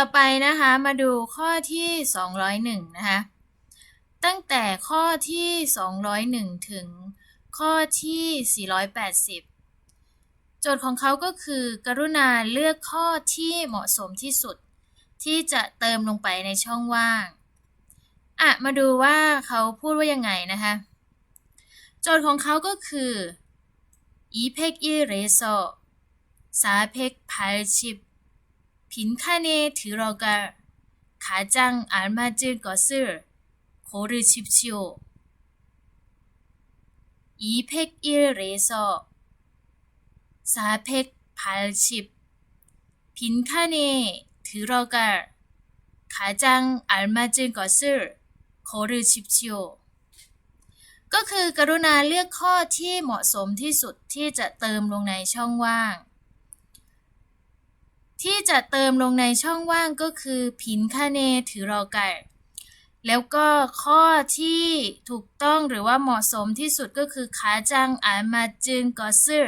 ต่อไปนะคะมาดูข้อที่ 201 นะคะ ตั้งแต่ข้อที่ 201 ถึงข้อที่ 480 โจทย์ของเขาก็คือ กรุณาเลือกข้อที่เหมาะสมที่สุด ที่จะเติมลงไปในช่องว่าง อะ มาดูว่าเขาพูดว่ายังไงนะคะ โจทย์ของเขาก็คือ201에서480 빈칸에 들어갈 가장 알맞은 것을 고르십시오. 201에서 480 빈칸에 들어갈 가장 알맞은 것을 고르십시오. ก็คือกรุณาเลือกข้อที่เหมาะสมที่สุดที่จะเติมลงในช่องว่าง ที่จะเติมลงในช่องว่างก็คือผินคาเนถือรอไก่ แล้วก็ข้อที่ถูกต้องหรือว่าเหมาะสมที่สุดก็คือขาจังอ่านมาจึงกอซึ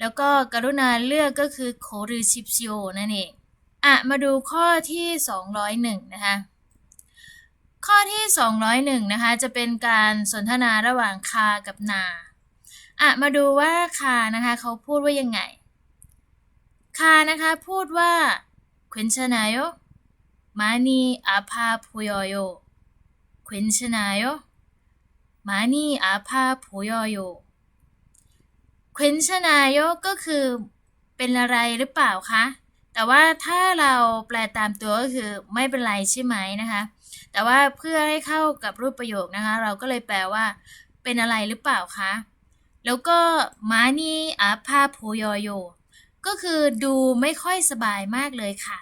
แล้วก็กรุณาเลือกก็คือโครือชิปซิโอนั่นเองอะมาดูข้อที่ 201 นะคะ ข้อที่ 201 นะคะ จะเป็นการสนทนาระหว่างคากับนาอะมาดูว่าคานะคะ เขาพูดว่ายังไง คานะคะ พูดว่า괜찮아요많이아파보여요괜찮아요많이아파보여요 괜찮아요ก็คือเป็นอะไรหรือเปล่าคะ แต่ว่าถ้าเราแปลตามตัวก็คือไม่เป็นไรใช่ไหมนะคะ แต่ว่าเพื่อให้เข้ากับรูปประโยคนะคะ เราก็เลยแปลว่า เป็นอะไรหรือเปล่าคะ แล้วก็มานีอาพาโพยโย ก็คือดูไม่ค่อยสบายมากเลยค่ะ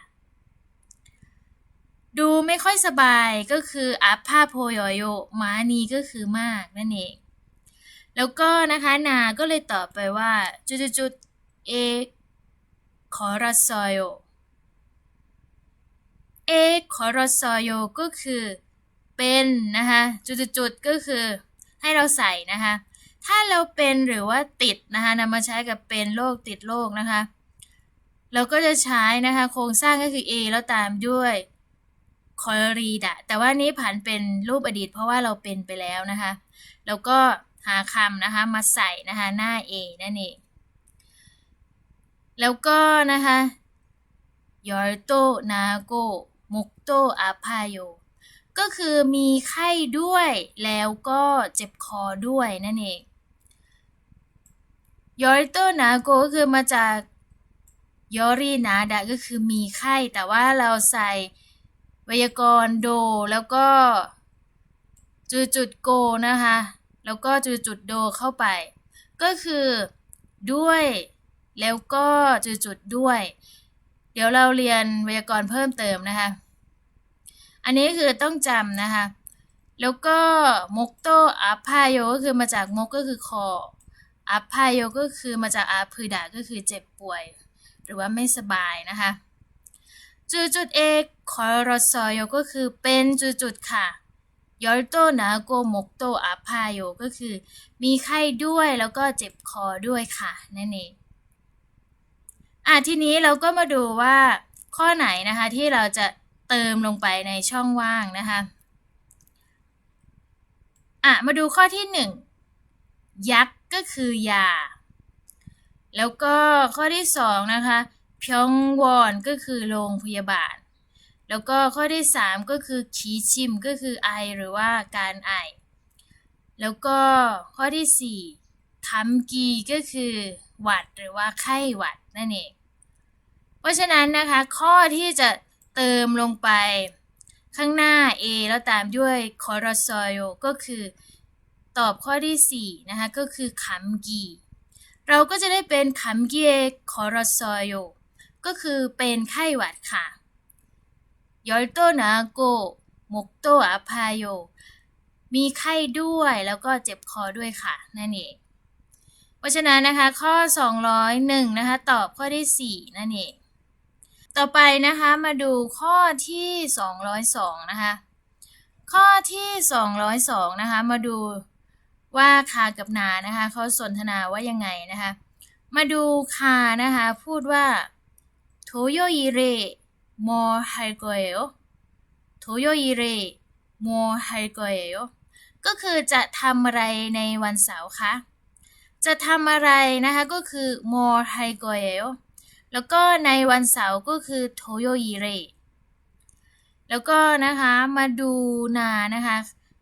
ดูไม่ค่อยสบายก็คืออาพาโพยโยมานีก็คือมากนั่นเอง แล้วก็นะคะนา ก็เลยตอบไปว่าจุดจุดเอคอรัสโยเอคอรัสโยก็คือเป็นนะคะจุดๆก็คือให้เราใส่นะคะ ถ้าเราเป็นหรือว่าติดนะคะนำมาใช้กับเป็นโรคติดโรคนะคะ เราก็จะใช้นะคะโครงสร้างก็คือ A แล้วตามด้วยคอรีดะแต่ว่านี้ผันเป็นรูปอดีตเพราะว่าเราเป็นไปแล้วนะคะ แล้วก็หาคำนะคะมาใส่นะคะหน้า A นั่นเอง แล้วก็นะคะยอโตนาโกมุกโตอาพาโยก็คือมีไข้ด้วยแล้วก็เจ็บคอด้วยนั่นเองยอริโตนาโกก็คือมาจาก ยอรีนาดะก็คือมีไข้ แต่ว่าเราใส่ไวยากรณ์โด แล้วก็จุดจุดโกนะคะ แล้วก็จุดจุดโดเข้าไป ก็คือด้วย แล้วก็จุดจุดด้วย เดี๋ยวเราเรียนไวยากรณ์เพิ่มเติมนะคะ อันนี้คือต้องจำนะคะ แล้วก็มกโตอาพายโยก็คือมาจากมกก็คือคออาพายโยก็คือมาจากอาพืดาก็คือเจ็บป่วย หรือว่าไม่สบายนะคะจุดจุดเอกคอรสโยก็คือเป็นจุดจุดค่ะยอลโตนาโกมกโตอาพายโยก็คือ มีไข้ด้วยแล้วก็เจ็บคอด้วยค่ะนั่นเองอะทีนี้เราก็มาดูว่าข้อไหนนะคะที่เราจะเติมลงไปในช่องว่างนะคะอะมาดูข้อที่หนึ่งยักษ์ก็คือยา แล้วก็ข้อที่สองนะคะพยองวอนก็คือโรงพยาบาล แล้วก็ข้อที่สามก็คือขีชิมก็คือไอหรือว่าการไอ แล้วก็ข้อที่สี่คำกีก็คือหวัดหรือว่าไข้หวัดนั่นเอง เพราะฉะนั้นนะคะข้อที่จะเติมลงไปข้างหน้า A แล้วตามด้วยคอรสโยก็คือตอบข้อที่ 4 นะคะ ก็คือขำกี เราก็จะได้เป็นขำกียคอรสโยก็คือเป็นไข้หวัดค่ะยอลโตนาโกมกโตอาพายโยมีไข้ด้วยแล้วก็เจ็บคอด้วยค่ะ นั่นเอง เพราะฉะนั้นนะคะ ข้อ 201 นะคะ ตอบข้อที่4นั่นเอง ต่อไปนะคะมาดูข้อที่ 202 นะคะ ข้อที่ 202 นะคะ มาดู ว่าคากับนานะคะเขาสนทนาว่ายังไงนะคะ มาดูคานะคะ พูดว่าโทโยอิเรมอไฮโกเอลโทโยอิเรมอไฮโกเอลก็คือจะทำอะไรในวันเสาร์คะจะทำอะไรนะคะก็คือมอไฮโกเอลแล้วก็ในวันเสาร์ก็คือโทโยอิเรแล้วก็นะคะมาดูนานะคะ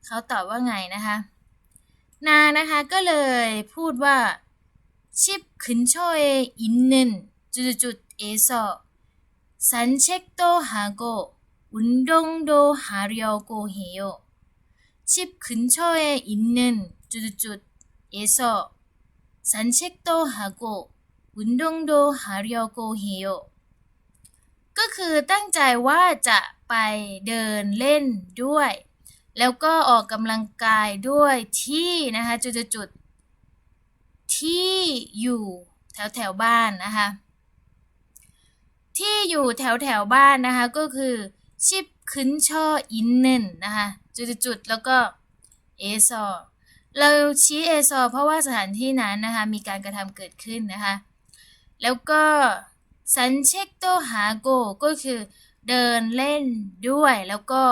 เขาตอบว่าไงนะคะ นานะคะก็เลยพูดว่าชิปขึ้นโชเออินเนนจุดจุดเอโซสันเช็คโตฮาโกอุนดงโดฮาริโอโกเฮโยชิปขึ้นโชเออินเนนจุดจุดเอโซสันเช็คโตฮาโกอุนดงโดฮาริโอโกเฮโยก็คือตั้งใจว่าจะไปเดินเล่นด้วย แล้วก็ออกกำลังกายด้วยที่นะคะจุดๆๆที่อยู่แถวแถวบ้านนะคะที่อยู่แถวแถวบ้านนะคะก็คือชิปขึ้นช่ออินเนนนะคะจุดๆๆแล้วก็เอซอเราชี้เอซอเพราะว่าสถานที่นั้นนะคะมีการกระทำเกิดขึ้นนะคะแล้วก็สันเช็คโตหาโกก็คือเดินเล่นด้วยแล้วก็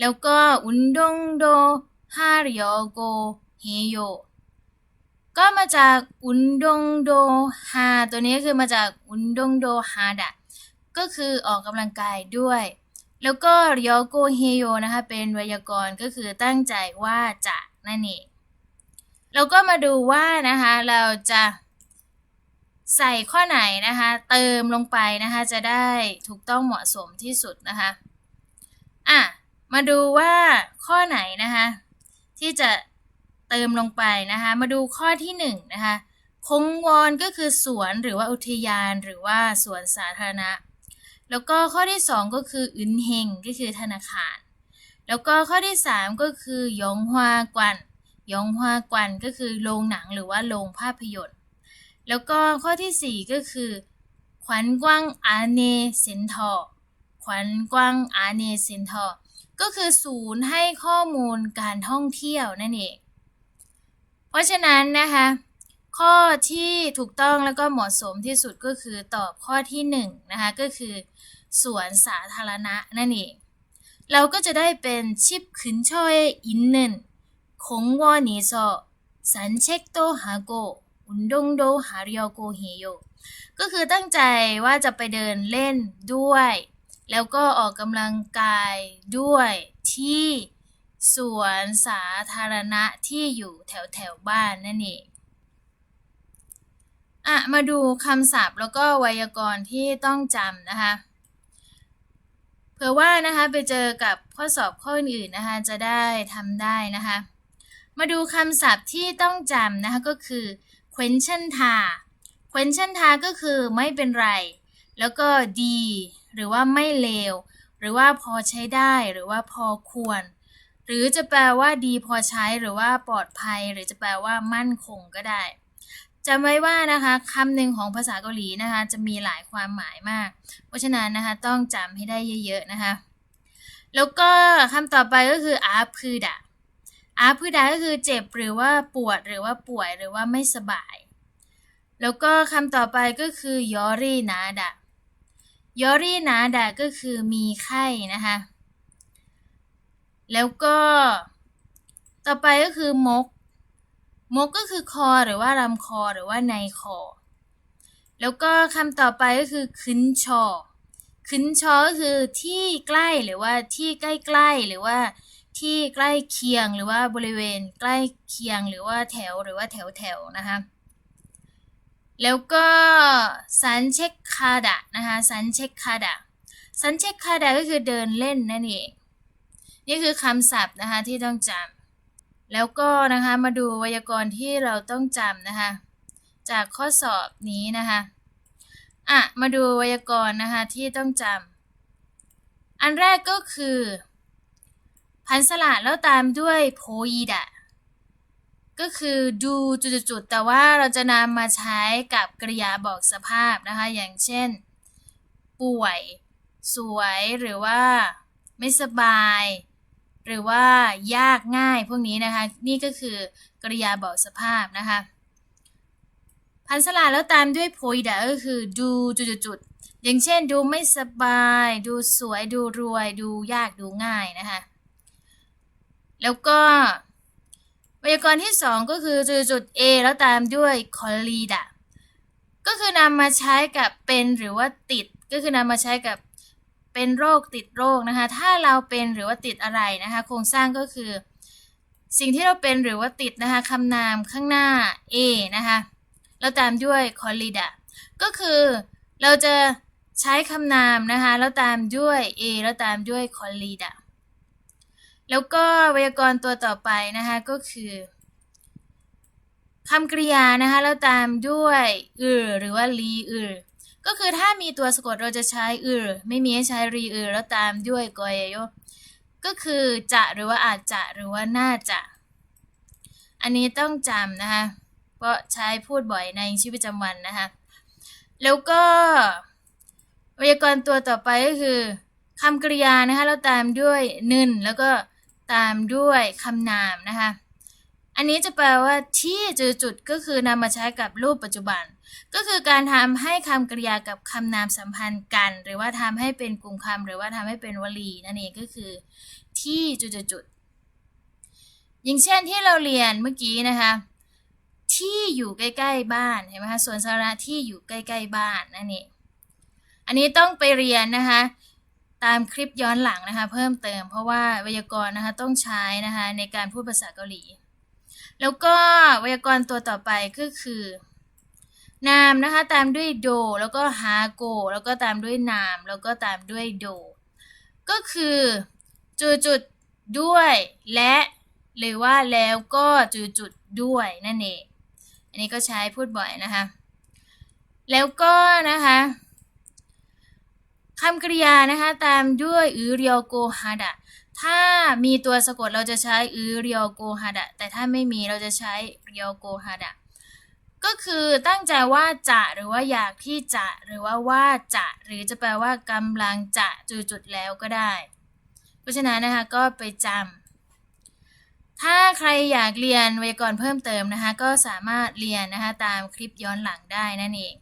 แล้วก็อุนดงโดฮาริโอโกเฮโยก็มาจากอุนดงโดฮาตัวนี้คือมาจากอุนดงโดฮาดะก็คือออกกำลังกายด้วย แล้วก็ริโอโกเฮโยนะคะเป็นไวยากรณ์ก็คือตั้งใจว่าจะนั่นเองเราก็มาดูว่านะคะเราจะใส่ข้อไหนนะคะเติมลงไปนะคะจะได้ถูกต้องเหมาะสมที่สุดนะคะอะ มาดูว่าข้อไหนนะคะที่จะเติมลงไปนะคะมาดูข้อที่หนึ่งนะคะคงวอนก็คือสวนหรือว่าอุทยานหรือว่าสวนสาธารณะ แล้วก็ข้อที่สองก็คืออึนเฮงก็คือธนาคาร แล้วก็ข้อที่สามก็คือยองฮวากวันยองฮวากวันก็คือโรงหนังหรือว่าโรงภาพยนตร์ แล้วก็ข้อที่สี่ก็คือขวัญกว้างอาเนเซนทอขวัญกว้างอาเนเซนทอ ก็คือศูนย์ให้ข้อมูลการท่องเที่ยวนั่นเอง เพราะฉะนั้นนะคะ ข้อที่ถูกต้องแล้วก็เหมาะสมที่สุดก็คือตอบข้อที่หนึ่งนะคะก็คือสวนสาธารณะนั่นเอง เราก็จะได้เป็นชิปขึ้นช่อยอินเนนคงวอนิโซสันเช็กโตฮาโกอุนดงโดฮาริโอโกเฮโยก็คือตั้งใจว่าจะไปเดินเล่นด้วย แล้วก็ออกกำลังกายด้วยที่สวนสาธารณะที่อยู่แถวแถวบ้านนั่นเองอะมาดูคำศัพท์แล้วก็ไวยากรณ์ที่ต้องจำนะคะ เผื่อว่านะคะไปเจอกับข้อสอบข้ออื่นๆนะคะจะได้ทำได้นะคะ มาดูคำศัพท์ที่ต้องจำนะคะก็คือ question ทา question ทาก็คือไม่เป็นไร แล้วก็ดี หรือว่าไม่เลว หรือว่าพอใช้ได้ หรือว่าพอควร หรือจะแปลว่าดีพอใช้หรือว่าปลอดภัย หรือจะแปลว่ามั่นคงก็ได้จำไว้ว่านะคะคำหนึ่งของภาษาเกาหลีนะคะ จะมีหลายความหมายมาก เพราะฉะนั้นนะคะต้องจำให้ได้เยอะ ๆ นะคะ แล้วก็คำต่อไปก็คืออาพืดะอาพืดะก็คือเจ็บหรือว่าปวดหรือว่าป่วยหรือว่าไม่สบาย แล้วก็คำต่อไปก็คือยอรีนาดะ ยอรี่นาดะก็คือมีไข้นะคะ แล้วก็ต่อไปก็คือมก มกก็คือคอหรือว่าลำคอหรือว่าในคอ แล้วก็คำต่อไปก็คือคึ้นชอคึ้นชอก็คือที่ใกล้หรือว่าที่ใกล้ๆหรือว่าที่ใกล้เคียงหรือว่าบริเวณใกล้เคียงหรือว่าแถวหรือว่าแถวแถวๆนะคะ แล้วก็สันเช็คคาดะนะคะสันเช็คคาดะสันเช็คคาดะก็คือเดินเล่นนั่นเองนี่คือคำศัพท์นะคะที่ต้องจำแล้วก็นะคะมาดูไวยากรณ์ที่เราต้องจำนะคะ จากข้อสอบนี้นะคะอะมาดูไวยากรณ์นะคะที่ต้องจำอันแรกก็คือ พันสละแล้วตามด้วยโพอีดะ ก็คือดูจุดๆแต่ว่าเราจะนำมาใช้กับกริยาบอกสภาพนะคะ อย่างเช่น ป่วย สวยหรือว่า ไม่สบาย หรือว่ายากง่ายพวกนี้นะคะ นี่ก็คือกริยาบอกสภาพนะคะ พันสลาแล้วตามด้วยโพยดะก็คือดูจุดๆอย่างเช่น ดูไม่สบาย ดูสวย ดูรวย ดูยากดูง่ายนะคะ แล้วก็ วยากรณ์ที่สองก็คือจุดจุด A แล้วตามด้วย collida ก็คือนำมาใช้กับเป็นหรือว่าติด ก็คือนำมาใช้กับเป็นโรคติดโรคนะคะ ถ้าเราเป็นหรือว่าติดอะไรนะคะ โครงสร้างก็คือ สิ่งที่เราเป็นหรือว่าติดนะคะคำนามข้างหน้า A นะคะแล้วตามด้วย collida ก็คือเราจะใช้คำนามนะคะแล้วตามด้วย A แล้วตามด้วย collida แล้วก็ไวยากรณ์ตัวต่อไปนะคะก็คือคำกริยานะคะแล้วตามด้วยอือหรือว่ารีอือก็คือถ้ามีตัวสะกดเราจะใช้อือไม่มีให้ใช้รีอือแล้วตามด้วยกอยโยก็คือจะหรือว่าอาจจะหรือว่าน่าจะ อันนี้ต้องจำนะคะเพราะใช้พูดบ่อยในชีวิตประจำวันนะคะแล้วก็ไวยากรณ์ตัวต่อไปก็คือคำกริยานะคะแล้วตามด้วยนึนแล้วก็ ตามด้วยคำนามนะคะ อันนี้จะแปลว่าที่จุดจุดก็คือนำมาใช้กับรูปปัจจุบัน ก็คือการทำให้คำกริยากับคำนามสัมพันธ์กัน หรือว่าทำให้เป็นกลุ่มคำหรือว่าทำให้เป็นวลีนั่นเองก็คือ ที่จุดจุดอย่างเช่นที่เราเรียนเมื่อกี้นะคะที่อยู่ใกล้ ๆ บ้านเห็นไหมคะส่วนสาธารณะที่อยู่ใกล้ ๆ บ้านนั่นเองอันนี้ต้องไปเรียนนะคะ ตามคลิปย้อนหลังนะคะ เพิ่มเติม เพราะว่าไวยากรณ์นะคะต้องใช้นะคะในการพูดภาษาเกาหลี แล้วก็ไวยากรณ์ตัวต่อไปก็คือนามนะคะตามด้วยโด แล้วก็ฮาโก แล้วก็ตามด้วยนาม แล้วก็ตามด้วยโด ก็คือจุดจุดด้วยและหรือว่าแล้วก็จุดจุดด้วยนั่นเอง อันนี้ก็ใช้พูดบ่อยนะคะ แล้วก็นะคะ คำกริยานะคะตามด้วยอือเรียวโกฮาดะถ้ามีตัวสะกดเราจะใช้อือเรียวโกฮาดะแต่ถ้าไม่มีเราจะใช้เรียวโกฮาดะก็คือตั้งใจว่าจะหรือว่าอยากที่จะหรือว่าว่าจะ หรือจะแปลว่ากำลังจะจุดจุดแล้วก็ได้ เพราะฉะนั้นนะคะก็ไปจำถ้าใครอยากเรียนไวยากรณ์เพิ่มเติมนะคะ ก็สามารถเรียนนะคะตามคลิปย้อนหลังได้นั่นเอง